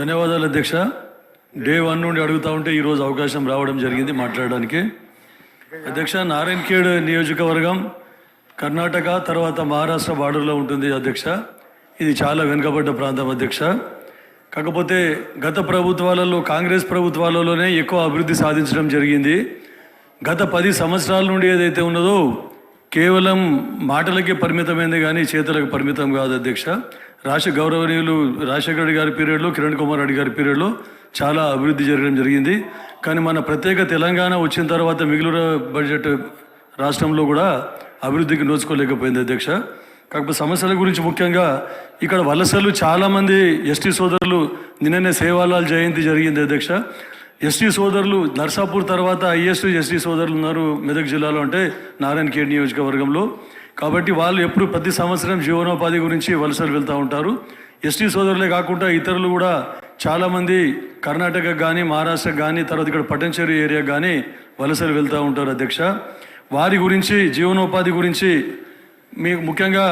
ధన్యవాదాలు అధ్యక్ష day one నుండి అడుగుతా ఉంటే ఈరోజు అవకాశం రావడం జరిగింది మాట్లాడడానికి అధ్యక్ష నారాయణ్ ఖేడ్ నియోజకవర్గం కర్ణాటక తర్వాత మహారాష్ట్ర బార్డర్లో ఉంటుంది అధ్యక్ష ఇది చాలా వెనుకబడ్డ ప్రాంతం అధ్యక్ష కాకపోతే గత ప్రభుత్వాలలో కాంగ్రెస్ ప్రభుత్వాలలోనే ఎక్కువ అభివృద్ధి సాధించడం జరిగింది గత పది సంవత్సరాల నుండి ఏదైతే ఉన్నదో కేవలం మాటలకి పరిమితమైంది కానీ చేతులకు పరిమితం కాదు అధ్యక్ష రాష్ట్ర గౌరవనీయులు రాజశేఖర రెడ్డి గారి పీరియడ్లో కిరణ్ కుమార్ రెడ్డి గారి పీరియడ్లో చాలా అభివృద్ధి జరగడం జరిగింది కానీ మన ప్రత్యేక తెలంగాణ వచ్చిన తర్వాత మిగిలిన బడ్జెట్ రాష్ట్రంలో కూడా అభివృద్ధికి నోచుకోలేకపోయింది అధ్యక్ష కాకపోతే సమస్యల గురించి ముఖ్యంగా ఇక్కడ వలసలు చాలామంది ఎస్టీ సోదరులు నిన్ననే సేవాలాల్ జయంతి జరిగింది అధ్యక్ష ఎస్టీ సోదరులు నర్సాపూర్ తర్వాత ఐఎస్ ఎస్టీ సోదరులు ఉన్నారు మెదక్ జిల్లాలో అంటే నారాయణ ఖేడ్ నియోజకవర్గంలో కాబట్టి వాళ్ళు ఎప్పుడు ప్రతి సంవత్సరం జీవనోపాధి గురించి వలసలు వెళ్తూ ఉంటారు ఎస్టీ సోదరులే కాకుండా ఇతరులు కూడా చాలామంది కర్ణాటక కానీ మహారాష్ట్రకు కానీ తర్వాత ఇక్కడ పటంచేరు ఏరియా కానీ వలసలు వెళ్తూ ఉంటారు అధ్యక్ష వారి గురించి జీవనోపాధి గురించి మీ ముఖ్యంగా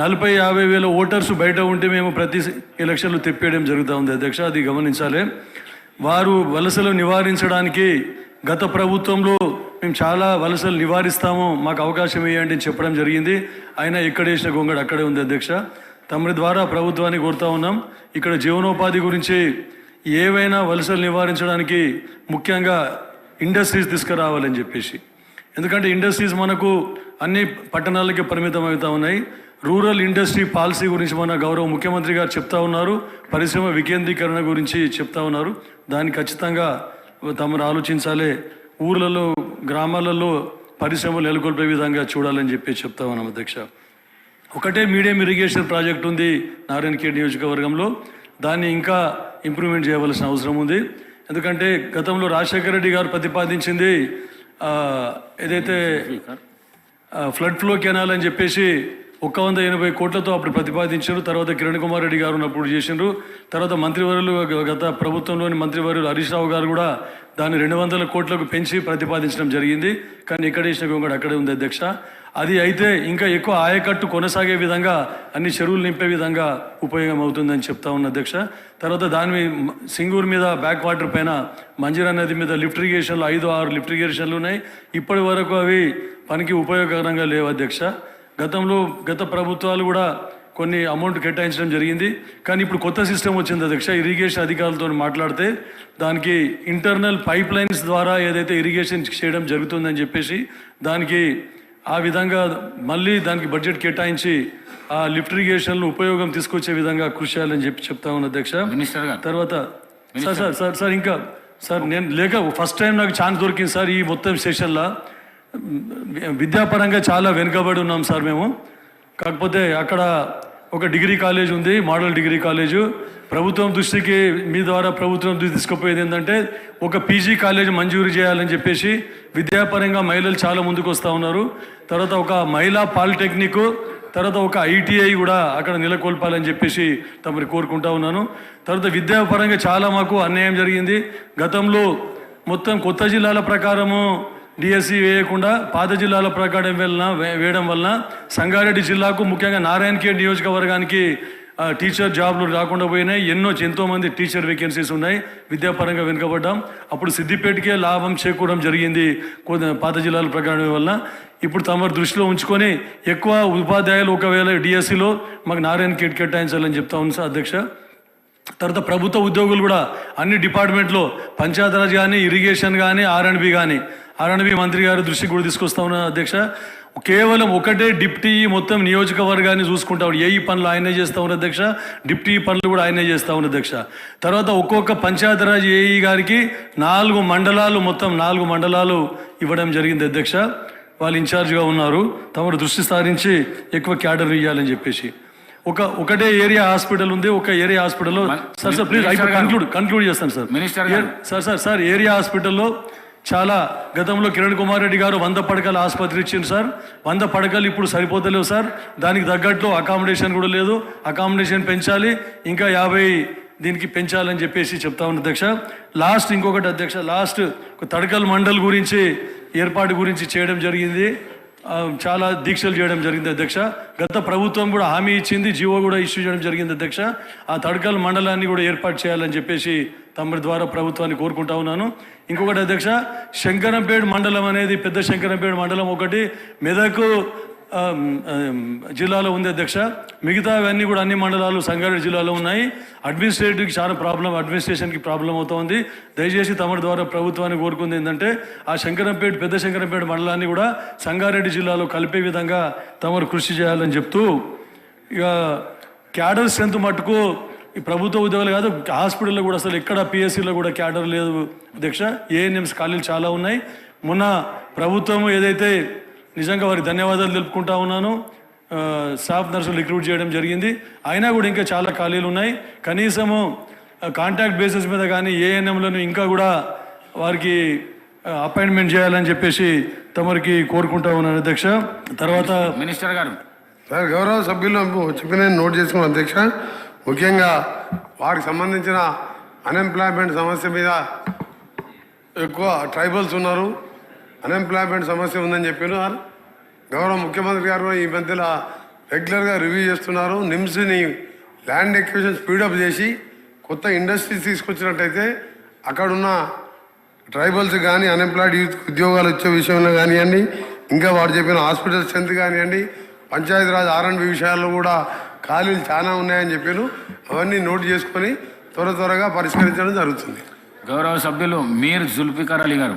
నలభై యాభై వేల ఓటర్స్ బయట ఉంటే మేము ప్రతి ఎలక్షన్లు తెప్పేయడం జరుగుతూ ఉంది అధ్యక్ష అది గమనించాలి వారు వలసలు నివారించడానికి గత ప్రభుత్వంలో మేము చాలా వలసలు నివారిస్తాము మాకు అవకాశం ఇవ్వండి అని చెప్పడం జరిగింది ఆయన ఇక్కడ వేసిన గొంగడు అక్కడే ఉంది అధ్యక్ష తమరి ద్వారా ప్రభుత్వాన్ని కోరుతా ఉన్నాం ఇక్కడ జీవనోపాధి గురించి ఏవైనా వలసలు నివారించడానికి ముఖ్యంగా ఇండస్ట్రీస్ తీసుకురావాలని చెప్పేసి ఎందుకంటే ఇండస్ట్రీస్ మనకు అన్ని పట్టణాలకి పరిమితం అవుతా ఉన్నాయి రూరల్ ఇండస్ట్రీ పాలసీ గురించి మన గౌరవ ముఖ్యమంత్రి గారు చెప్తా ఉన్నారు పరిశ్రమ వికేంద్రీకరణ గురించి చెప్తా ఉన్నారు దాన్ని ఖచ్చితంగా తమరు ఆలోచించాలి ఊర్లలో గ్రామాలలో పరిశ్రమలు నెలకొల్పే విధంగా చూడాలని చెప్పి చెప్తా ఉన్నాం అధ్యక్ష ఒకటే మీడియం ఇరిగేషన్ ప్రాజెక్ట్ ఉంది నారాయణఖేడ్ నియోజకవర్గంలో దాన్ని ఇంకా ఇంప్రూవ్మెంట్ చేయవలసిన అవసరం ఉంది ఎందుకంటే గతంలో రాజశేఖర రెడ్డి గారు ప్రతిపాదించింది ఏదైతే ఫ్లడ్ ఫ్లో కెనాల్ అని చెప్పేసి ఒక్క వంద ఎనభై కోట్లతో అప్పుడు ప్రతిపాదించారు తర్వాత కిరణ్ కుమార్ రెడ్డి గారు ఉన్నప్పుడు చేసిండ్రు తర్వాత మంత్రివర్యులు గత ప్రభుత్వంలోని మంత్రివర్యులు హరీష్ రావు గారు కూడా దాన్ని రెండు వందల కోట్లకు పెంచి ప్రతిపాదించడం జరిగింది కానీ ఎక్కడ వేసిన గొంగడు అక్కడే ఉంది అధ్యక్ష అది అయితే ఇంకా ఎక్కువ ఆయకట్టు కొనసాగే విధంగా అన్ని చెరువులు నింపే విధంగా ఉపయోగం అవుతుందని చెప్తా ఉన్న అధ్యక్ష తర్వాత దాని సింగూరు మీద బ్యాక్ వాటర్ పైన మంజీరా నది మీద లిఫ్ట్ ఇరిగేషన్లు ఐదు ఆరు లిఫ్ట్ ఇరిగేషన్లు ఉన్నాయి ఇప్పటి వరకు అవి పనికి ఉపయోగకరంగా లేవు అధ్యక్ష గతంలో గత ప్రభుత్వాలు కూడా కొన్ని అమౌంట్ కేటాయించడం జరిగింది కానీ ఇప్పుడు కొత్త సిస్టమ్ వచ్చింది అధ్యక్ష ఇరిగేషన్ అధికారులతో మాట్లాడితే దానికి ఇంటర్నల్ పైప్ లైన్స్ ద్వారా ఏదైతే ఇరిగేషన్ చేయడం జరుగుతుందని చెప్పేసి దానికి ఆ విధంగా మళ్ళీ దానికి బడ్జెట్ కేటాయించి ఆ లిఫ్ట్ ఇరిగేషన్లు ఉపయోగం తీసుకొచ్చే విధంగా కృషి చేయాలని చెప్పి చెప్తా ఉన్నా అధ్యక్ష తర్వాత సార్ సార్ సార్ సార్ ఇంకా సార్ నేను లేక ఫస్ట్ టైం నాకు ఛాన్స్ దొరికింది సార్ ఈ మొత్తం సెషన్లో విద్యాపరంగా చాలా వెనుకబడి ఉన్నాం సార్ మేము కాకపోతే అక్కడ ఒక డిగ్రీ కాలేజ్ ఉంది మోడల్ డిగ్రీ కాలేజు ప్రభుత్వం దృష్టికి మీ ద్వారా ప్రభుత్వం తీసుకుపోయేది ఏంటంటే ఒక పీజీ కాలేజ్ మంజూరు చేయాలని చెప్పేసి విద్యాపరంగా మహిళలు చాలా ముందుకు వస్తూ ఉన్నారు తర్వాత ఒక మహిళా పాలిటెక్నిక్ తర్వాత ఒక ఐటీఐ కూడా అక్కడ నెలకొల్పాలని చెప్పేసి తమరు కోరుకుంటా ఉన్నాను తర్వాత విద్యాపరంగా చాలా మాకు అన్యాయం జరిగింది గతంలో మొత్తం కొత్త జిల్లాల ప్రకారము డిఎస్సి వేయకుండా పాత జిల్లాల ప్రకారం వెళ్ళిన వేయడం వలన సంగారెడ్డి జిల్లాకు ముఖ్యంగా నారాయణఖేడ్ నియోజకవర్గానికి టీచర్ జాబ్లు రాకుండా పోయినాయి ఎన్నో ఎంతోమంది టీచర్ వేకెన్సీస్ ఉన్నాయి విద్యాపరంగా వెనుకబడ్డాం అప్పుడు సిద్దిపేటకే లాభం చేకూరడం జరిగింది పాత జిల్లాల ప్రకారం వల్ల ఇప్పుడు తమ దృష్టిలో ఉంచుకొని ఎక్కువ ఉపాధ్యాయులు ఒకవేళ డిఎస్సిలో మాకు నారాయణ కేట్ కేటాయించాలని చెప్తా ఉంది సార్ అధ్యక్ష తర్వాత ప్రభుత్వ ఉద్యోగులు కూడా అన్ని డిపార్ట్మెంట్లో పంచాయతీరాజ్ కానీ ఇరిగేషన్ కానీ ఆర్ఎండ్బి కానీ ఆర్ఎండ్బి మంత్రి గారి దృష్టికి కూడా తీసుకొస్తా ఉన్నా అధ్యక్ష కేవలం ఒకటే డిప్టీ మొత్తం నియోజకవర్గాన్ని చూసుకుంటా ఏ పనులు ఆయనే చేస్తా ఉన్న అధ్యక్ష డిప్టీ పనులు కూడా ఆయనే చేస్తా ఉన్న అధ్యక్ష తర్వాత ఒక్కొక్క పంచాయతీరాజ్ ఏఈ గారికి నాలుగు మండలాలు మొత్తం నాలుగు మండలాలు ఇవ్వడం జరిగింది అధ్యక్ష వాళ్ళు ఇన్ఛార్జ్గా ఉన్నారు తమరు దృష్టి సారించి ఎక్కువ క్యాడర్ ఇవ్వాలని చెప్పేసి ఒక ఒకటే ఏరియా హాస్పిటల్ ఉంది ఒక ఏరియా హాస్పిటల్లో sir sir please conclude conclude చేస్తాను sir minister sir sir sir area హాస్పిటల్లో చాలా గతంలో కిరణ్ కుమార్ రెడ్డి గారు వంద పడకలు ఆసుపత్రి ఇచ్చింది సార్ వంద పడకలు ఇప్పుడు సరిపోతలేవు సార్ దానికి తగ్గట్లు అకామిడేషన్ కూడా లేదు అకామిడేషన్ పెంచాలి ఇంకా యాభై దీనికి పెంచాలని చెప్పేసి చెప్తా ఉన్న అధ్యక్ష లాస్ట్ ఇంకొకటి అధ్యక్ష లాస్ట్ తడకల్ మండల్ గురించి ఏర్పాటు గురించి చేయడం జరిగింది చాలా దీక్షలు చేయడం జరిగింది అధ్యక్ష గత ప్రభుత్వం కూడా హామీ ఇచ్చింది జీవో కూడా ఇష్యూ చేయడం జరిగింది అధ్యక్ష ఆ తడకల్ మండలాన్ని కూడా ఏర్పాటు చేయాలని చెప్పేసి తమ ద్వారా ప్రభుత్వాన్ని కోరుకుంటా ఉన్నాను ఇంకొకటి అధ్యక్ష శంకరంపేట మండలం అనేది పెద్ద శంకరంపేడ్ మండలం ఒకటి మెదకు జిల్లాలో ఉంది అధ్యక్ష మిగతా అవన్నీ కూడా అన్ని మండలాలు సంగారెడ్డి జిల్లాలో ఉన్నాయి అడ్మినిస్ట్రేటివ్కి చాలా ప్రాబ్లం అడ్మినిస్ట్రేషన్కి ప్రాబ్లం అవుతుంది దయచేసి తమ ద్వారా ప్రభుత్వాన్ని కోరుకుంది ఏంటంటే ఆ శంకరంపేట పెద్ద శంకరంపేట మండలాన్ని కూడా సంగారెడ్డి జిల్లాలో కలిపే విధంగా తమరు కృషి చేయాలని చెప్తూ ఇక క్యాడర్ స్ట్రెంత్ మట్టుకు ఈ ప్రభుత్వ ఉద్యోగాలు కాదు హాస్పిటల్లో కూడా అసలు ఎక్కడ పిఎస్సిలో కూడా క్యాడర్ లేదు అధ్యక్ష ఏఎన్ఎంస్ ఖాళీలు చాలా ఉన్నాయి మొన్న ప్రభుత్వం ఏదైతే నిజంగా వారికి ధన్యవాదాలు తెలుపుకుంటా ఉన్నాను స్టాఫ్ నర్సులు రిక్రూట్ చేయడం జరిగింది అయినా కూడా ఇంకా చాలా ఖాళీలు ఉన్నాయి కనీసము కాంటాక్ట్ బేసిస్ మీద కానీ ఏఎన్ఎంలను ఇంకా కూడా వారికి అపాయింట్మెంట్ చేయాలని చెప్పేసి తమరికి కోరుకుంటా ఉన్నాను అధ్యక్ష తర్వాత మినిస్టర్ గారు సార్ గౌరవ సభ్యులు చెప్పిన నోట్ చేసుకున్నాను అధ్యక్ష ముఖ్యంగా వారికి సంబంధించిన అన్ఎంప్లాయ్మెంట్ సమస్య మీద ఎక్కువ ట్రైబల్స్ ఉన్నారు అన్ఎంప్లాయ్మెంట్ సమస్య ఉందని చెప్పినారు గౌరవ ముఖ్యమంత్రి గారు ఈ మధ్యలో రెగ్యులర్గా రివ్యూ చేస్తున్నారు నిమ్స్ని ల్యాండ్ ఎక్విజిషన్ స్పీడప్ చేసి కొత్త ఇండస్ట్రీస్ తీసుకొచ్చినట్టయితే అక్కడున్న ట్రైబల్స్ కానీ అన్ఎంప్లాయిడ్ యూత్ ఉద్యోగాలు వచ్చే విషయంలో కానివ్వండి ఇంకా వాడు చెప్పిన హాస్పిటల్ స్ట్రెంత్ కానివ్వండి పంచాయతీరాజ్ ఆర్ఎండ్బి విషయాల్లో కూడా ఖాళీలు చాలా ఉన్నాయని చెప్పారు అవన్నీ నోట్ చేసుకొని త్వర త్వరగా పరిష్కరించడం జరుగుతుంది గౌరవ సభ్యులు మీరు జుల్ఫికర్ అలీ గారు